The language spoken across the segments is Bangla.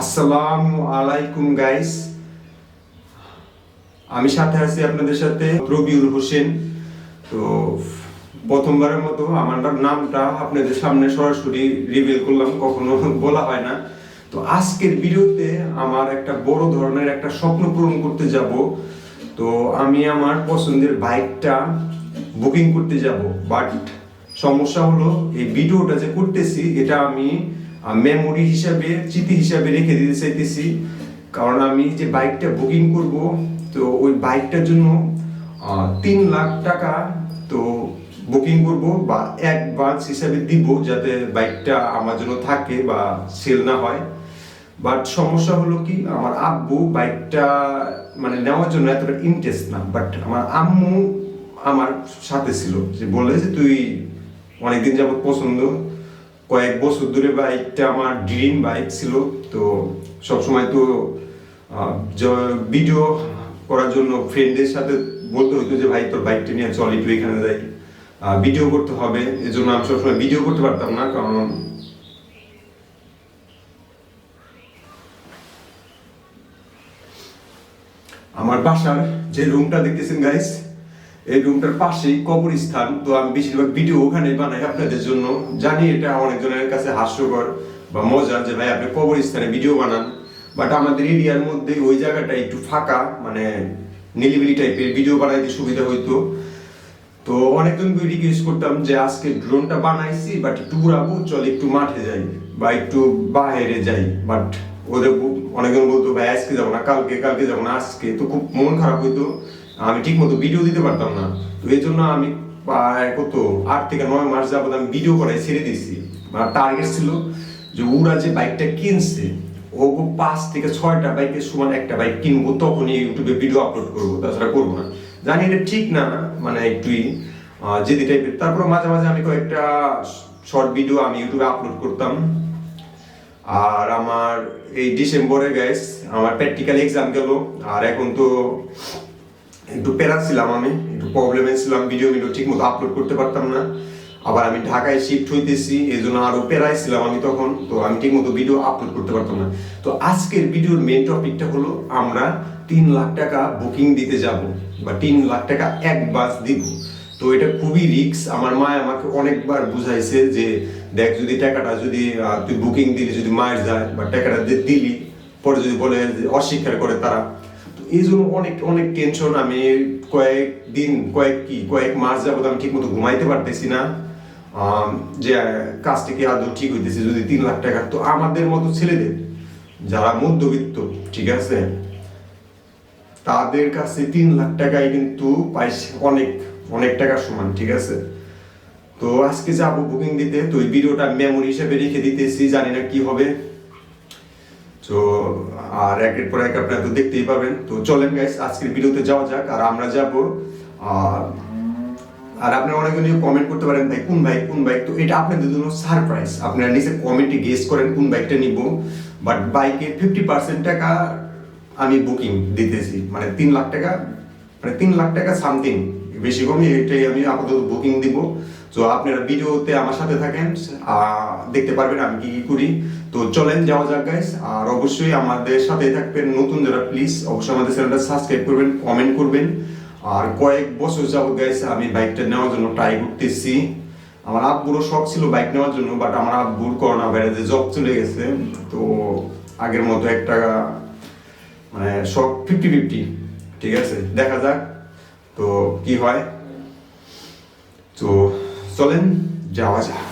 আসসালামু আলাইকুম গাইস আমি সাথে আছি আপনাদের সাথে রবিউল হোসেন। তো প্রথমবারের মতো আমার নামটা আপনাদের সামনে সরাসরি রিভিল করলাম, কখনো বলা হয় না। তো আজকের ভিডিওতে আমার একটা বড় ধরনের একটা স্বপ্ন পূরণ করতে যাব। তো আমি আমার পছন্দের বাইকটা বুকিং করতে যাব। বাট সমস্যা হলো, এই ভিডিওটা যে করতেছি, এটা আমি মেমোরি হিসাবে স্মৃতি হিসাবে রেখে দিতে চাইতেছি। কারণ আমি যে বাইকটা বুকিং করব, তো ওই বাইকটার জন্য তিন লাখ টাকা তো বুকিং করব বা অ্যাডভান্স হিসাবে দিব যাতে বাইকটা আমার জন্য থাকে বা সেল না হয়। বাট সমস্যা হলো কি, আমার আব্বু বাইকটা মানে নেওয়ার জন্য এতটা ইন্টারেস্ট না। বাট আমার আম্মু আমার সাথে ছিল, যে বলে যে, তুই অনেকদিন যাবত পছন্দ। কয়েক বছর ধরে বাইকটা আমার ড্রিম বাইক ছিল। তো সবসময় তো ভিডিও করার জন্য ফ্রেন্ডদের সাথে বলতে হতো যে, ভাই, তোর বাইকটা নিয়ে চল, একটু এখানে যাই। ভিডিও করতে হবে। এজন্য আমি সবসময় ভিডিও করতে পারতাম না, কারণ আমার বাসার যে রুমটা দেখতেছেন গাইস এই রুমটার পাশেই কবরস্থান তো আমি বেশিরভাগ ভিডিও ওখানে বানাই আপনাদের জন্য। জানি এটা অনেকজনের কাছে হাস্যকর বা মজা যে, ভাই, আপনি কবরস্থানে ভিডিও বানান। বাট আমাদের এরিয়ার মধ্যে ওই জায়গাটা একটু ফাঁকা মানে নিলিবিলি টাইপের ভিডিও বানাইতে সুবিধা হইতো। তো অনেকজনকে রিকোয়েস্ট করতাম যে, আজকে ড্রোনটা বানাইছি বাট একটু ঘুরাবো, চল একটু মাঠে যাই বা একটু বাইরে যাই। বাট ওদের অনেকজন বলতো, ভাই, আজকে যাব না, কালকে কালকে যাব না, আজকে। তো খুব মন খারাপ হইতো। আমি ঠিক মতো ভিডিও দিতে পারতাম না। তো এই জন্য আমি কত, আট থেকে নয় মাস যাবত আমি ভিডিও করাই ছেড়ে দিয়েছি। আমার টার্গেট ছিল যে ওরা যে বাইকটা কিনছে ও পাঁচ থেকে ছয়টা বাইকের সমান একটা বাইক কিনবো, তখনই ইউটিউবে ভিডিও আপলোড করব, তাছাড়া করব না। জানি এটা ঠিক না মানে একটুই যেদি টাইপের তারপর মাঝে মাঝে আমি কয়েকটা শর্ট ভিডিও আমি ইউটিউবে আপলোড করতাম। আর আমার এই ডিসেম্বরে গাইস আমার প্র্যাকটিক্যাল এক্সাম গেল। আর এখন তো একটু প্যারা ছিলাম আমি একটু প্রবলেমে ছিলাম ভিডিও ভিডিও ঠিক মতো আপলোড করতে পারতাম না। আবার আমি ঢাকায় শিফট হইতেছি এই জন্য আরও প্যারায় ছিলাম আমি তখন তো আমি ঠিক মতো ভিডিও আপলোড করতে পারতাম না। তো আজকের ভিডিওর মেন টপিকটা হলো আমরা তিন লাখ টাকা বুকিং দিতে যাব বা তিন লাখ টাকা অ্যাডভান্স দিব। তো এটা খুবই রিস্ক আমার মা আমাকে অনেকবার বুঝাইছে যে দেখ যদি টাকাটা যদি তুই বুকিং দিলি যদি মায়ের যায় বা টাকাটা দিলি পরে যদি বলে অস্বীকার করে তারা এই জন্য অনেক অনেক টেনশন আমি কয়েক দিন, কয়েক কি, কয়েক মাস যাবত আমি ঠিক মতো ঘুমাইতে পারতেছি না। যে কাজটা কি আদৌ ঠিক হইতেছে যদি তিন লাখ টাকা। তো আমাদের মতো ছেলেদের, যারা মধ্যবিত্ত, ঠিক আছে, তাদের কাছে তিন লাখ টাকায় কিন্তু পাইছে অনেক অনেক টাকার সমান, ঠিক আছে। তো আজকে যাব বুকিং দিতে, তো এই ভিডিওটা মেমোরি হিসেবে রেখে দিতেছি, জানি না কি হবে। তো, আর একের পর এক আপনারা তো দেখতেই পাবেন। তো চলেন গাইস আজকের ভিডিওতে যাওয়া যাক, আর আমরা যাব আর আপনারা অনেকজন কমেন্ট করতে পারেন, ভাই, কোন বাইক কোন বাইক তো এটা আপনাদের জন্য সারপ্রাইজ আপনারা নিচে কমেন্টে গেস করেন কোন বাইকটা নিব। বাট বাইকের ফিফটি পার্সেন্ট টাকা আমি বুকিং দিতেছি। মানে তিন লাখ টাকা মানে তিন লাখ টাকা সামথিং বেশি কমই, এটাই আমি আপাতত বুকিং দিব। তো আপনারা ভিডিওতে আমার সাথে থাকেন দেখতে পারবেন আমি কি কি করি। তো চলেন যাওয়া যাক গাইস আর অবশ্যই আমাদের সাথে থাকবেন। নতুন যারা প্লিজ অবশ্যই আমাদের চ্যানেলটা সাবস্ক্রাইব করবেন কমেন্ট করবেন। আর কয়েক বছর যাবত গাইস আমি বাইকটা নেওয়ার জন্য ট্রাই করতেছি। আমার আব্বুরও শখ ছিল বাইক নেওয়ার জন্য বাট আমার আব্বুর করোনা ভাইরাসে জব চলে গেছে। তো আগের মতো একটা মানে শখ ফিফটি ফিফটি ঠিক আছে? দেখা যাক। তো কি হয়? তো চলেন যাওয়া যাক।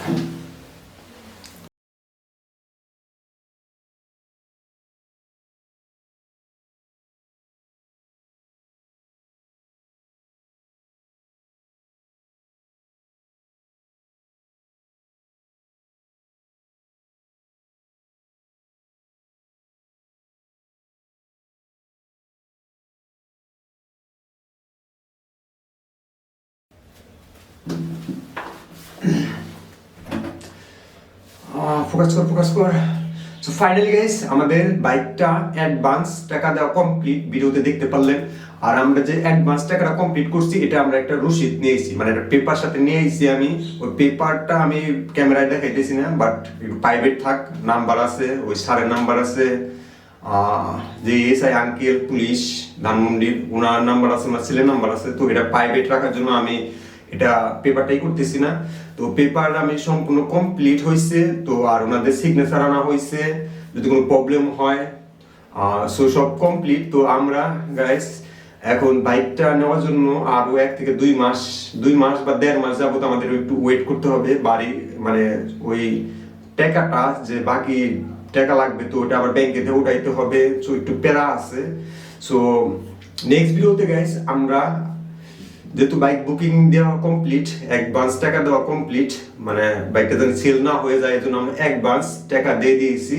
ফোকাস কর ফোকাস কর। সো ফাইনালি গাইস আমাদের বাইকটা অ্যাডভান্স টাকা দেওয়া কমপ্লিট ভিডিওতে দেখতে পারলেন। আর আমরা যে অ্যাডভান্স টাকাটা কমপ্লিট করছি, এটা আমরা একটা রসিদ নিয়েছি। মানে একটা পেপার সাথে নিয়ে এসেছি আমি। ওই পেপারটা আমি ক্যামেরায় দেখাইতেছি না বাট প্রাইভেট থাক নাম্বার আছে, ওই স্যারের নাম্বার আছে। যে এসআই আঙ্কেল পুলিশ ধানমন্ডির ওনার নাম্বার আছে, আমার ছেলের নাম্বার আছে, তো এটা প্রাইভেট রাখার জন্য আমি এটা পেপারটাই করতেছি না। তো পেপার আমি সম্পূর্ণ কমপ্লিট হয়েছে তো আর ওনাদের সিগনেচার আনা হয়েছে যদি কোনো প্রবলেম হয় সো সব কমপ্লিট তো আমরা গাইস এখন বাইকটা নেওয়ার জন্য আরও এক থেকে দুই মাস দুই মাস বা দেড় মাস যাবত আমাদের একটু ওয়েট করতে হবে। বাড়ি মানে ওই টাকাটা যে বাকি টাকা লাগবে, তো ওটা আবার ব্যাংকে থেকে উঠাইতে হবে। সো একটু প্যারা আছে। সো নেক্সট ভিডিওতে গাইস আমরা যেহেতু বাইক বুকিং দেওয়া কমপ্লিট অ্যাডভান্স টাকা দেওয়া কমপ্লিট মানে বাইকটা যেন সেল না হয়ে যায় এই জন্য আমরা অ্যাডভান্স টাকা দিয়ে দিয়েছি।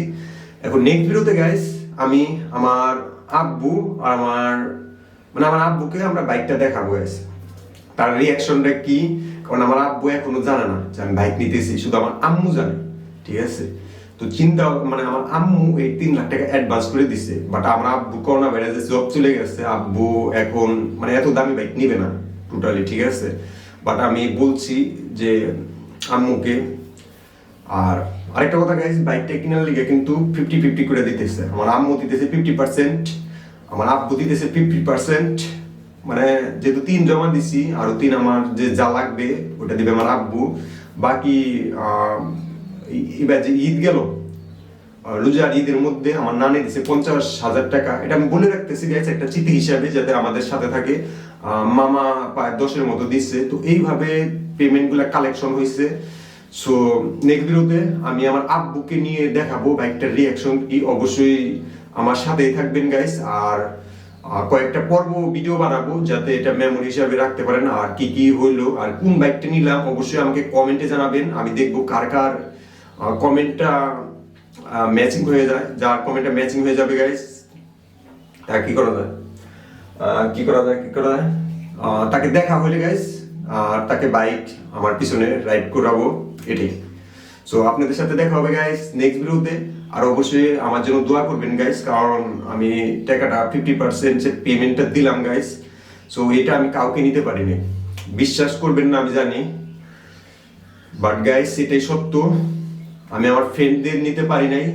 এখন নেক্সট ভিডিওতে গাইস আমি আমার আব্বু আর আমার মানে আমার আব্বুকে আমরা বাইকটা দেখাবো গাইস তার রিয়াকশনটা কি? কারণ আমার আব্বু এখনও জানে না যে আমি বাইক নিতেছি, শুধু আমার আম্মু জানে, ঠিক আছে? তো চিন্তা মানে আমার আম্মু এই তিন লাখ টাকা অ্যাডভান্স করে দিছে বাট আমার আব্বু করোনা ভাইরাসে জব চলে গেছে, আব্বু এখন মানে এত দামি বাইক নিবে না। টোটালি ঠিক আছে? বাট আমি বলছি যে, আম্মুকে, আর আরেকটা কথা গাইজ বাইকটা কেনার লিগে কিন্তু ফিফটি ফিফটি করে দিতেছে। আমার আম্মু দিতেছে ফিফটি পার্সেন্ট আমার আব্বু দিতেছে ফিফটি পার্সেন্ট মানে যেহেতু তিন জমা দিছি, আরও তিন আমার যে যা লাগবে, ওটা দিবে আমার আব্বু। বাকি এবার যে ঈদ গেল রোজার ঈদের মধ্যে আমার নানি দিছে পঞ্চাশ হাজার টাকা। এটা আমি বলে রাখতেছি গাইজ একটা চিঠি হিসাবে, যাতে আমাদের সাথে থাকে। মামা প্রায় দশের মতো দিচ্ছে তো এইভাবে পেমেন্টগুলা কালেকশন হয়েছে সো নেক্সট ভিডিওতে আমি আমার আব্বুকে নিয়ে দেখাবো বাইকটার রিয়াকশন কি। অবশ্যই আমার সাথেই থাকবেন গাইস আর কয়েকটা পর্ব ভিডিও বানাবো যাতে এটা মেমোরি হিসাবে রাখতে পারেন। আর কি কি হইল, আর কোন বাইকটা নিলাম, অবশ্যই আমাকে কমেন্টে জানাবেন। আমি দেখব কার কার কমেন্টটা ম্যাচিং হয়ে যায়। যার কমেন্টটা ম্যাচিং হয়ে যাবে গাইস তা কি করা যায়? কি করা যায়, কি করা যায়? তাকে দেখা হলে গাইস আর তাকে বাইক আমার পিছনে রাইড করাবো এটাই সো আপনাদের সাথে দেখা হবে গাইস নেক্সট ভিডিওতে আর অবশ্যই আমার জন্য দোয়া করবেন গাইস কারণ আমি টাকাটা ফিফটি পার্সেন্ট পেমেন্টটা দিলাম গাইস সো এটা আমি কাউকে নিতে পারিনি। বিশ্বাস করবেন না, আমি জানি। বাট গাইস এটাই সত্য। আমি আমার ফ্রেন্ডদের নিতে পারি নাই।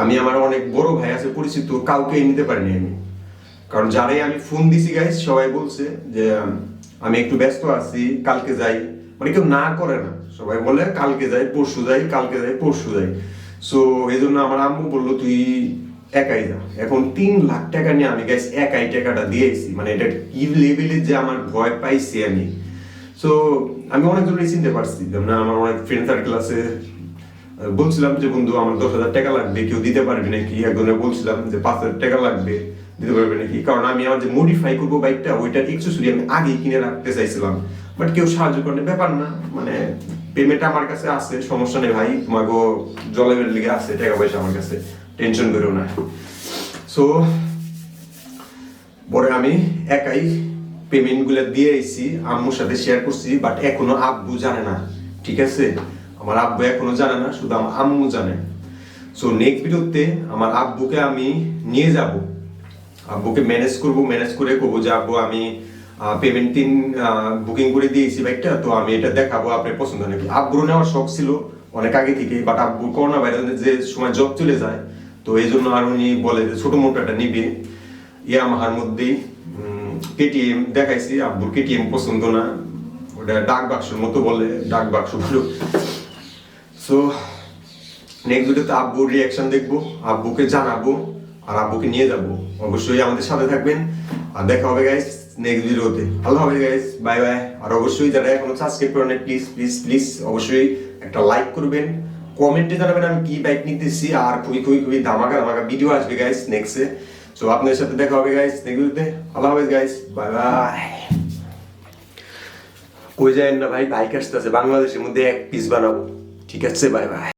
আমি আমার অনেক বড় ভাই আছে, পরিচিত কাউকে নিতে পারিনি আমি। কারণ যারাই আমি ফোন দিছি গাইস সবাই বলছে যে আমি একটু ব্যস্ত আছি, কালকে যাই। মানে কেউ না করে না। সবাই বলে, কালকে যাই, পরশু যাই, কালকে যাই, পরশু যাই। সো এই জন্য আমার আম্মু বলল, তুই একাই যা। এখন তিন লাখ টাকা নিয়ে আমি গাইস একাই টাকাটা দিয়েছি মানে এটা কি লেভেলে যে আমার ভয় পাইছি আমি। সো আমি অনেক অনেকজনই চিনতে পারছি। যেমন আমার অনেক ফ্রেন্ড সার্কেল আছে। বলছিলাম যে, বন্ধু, আমার দশ হাজার টাকা লাগবে, কেউ দিতে পারবে নাকি? একজনে বলছিলাম যে, পাঁচ হাজার টাকা লাগবে। দিতে পারবে নাকি? কারণ আমি আমার যে মডিফাই করব বাইকটা ওইটা ওইটার এক্সেসরি আমি আগে কিনে রাখতে চাইছিলাম। বাট কেউ সাহায্য করে ব্যাপার না। মানে পেমেন্ট আমার কাছে আছে, সমস্যা নেই ভাই। তোমাকে জলের লিগে আছে, টাকা পয়সা আমার কাছে। টেনশন করো না। সো পরে আমি একাই পেমেন্টগুলো দিয়ে আইছি, আম্মুর সাথে শেয়ার করছি বাট এখনও আব্বু জানে না। ঠিক আছে? আমার আব্বু এখনও জানে না, শুধু আমার আম্মু জানে। সো নেক্সট ভিডিওতে আমার আব্বুকে আমি নিয়ে যাব। আব্বুকে ম্যানেজ করব ম্যানেজ করে করব যে আমি পেমেন্ট তিন বুকিং করে দিয়েছি বাইকটা, তো আমি এটা দেখাবো আপনার পছন্দ নাকি আব্বুর নেওয়ার শখ ছিল অনেক আগে থেকে বাট আব্বু করোনা ভাইরাসের যে সময় জব চলে যায়, তো এই জন্য আর উনি বলে যে ছোট মোটো একটা নিবে। ইয়ামাহার মধ্যেই কেটিএম দেখাইছি আব্বুর কেটিএম পছন্দ না। ওটা ডাক বাক্সের মতো বলে, ডাক বাক্স বলো। সো নেক্সট ভিডিওতে আব্বুর রিয়াকশন দেখব আব্বুকে জানাব। আর আব্বুকে নিয়ে যাব। অবশ্যই আমাদের সাথে থাকবেন। আর দেখা হবে গাইস নেক্সট ভিডিওতে আল্লাহ হাফেজ গাইস বাই বাই আর অবশ্যই যারা এখনও সাবস্ক্রাইব করেন প্লিজ প্লিজ প্লিজ অবশ্যই একটা লাইক করবেন। কমেন্টে জানাবেন আমি কি বাইক নিতেছি আর খুবই খুবই খুবই ধামাকা ধামাকা ভিডিও আসবে গাইস নেক্সটে সো আপনাদের সাথে দেখা হবে গাইস নেক্সট ভিডিওতে আল্লাহ হাফেজ গাইস বাই বাই কই যায় না ভাই? বাইক আসতেছে। বাংলাদেশের মধ্যে এক পিস বানাবো। ঠিক আছে বাই বাই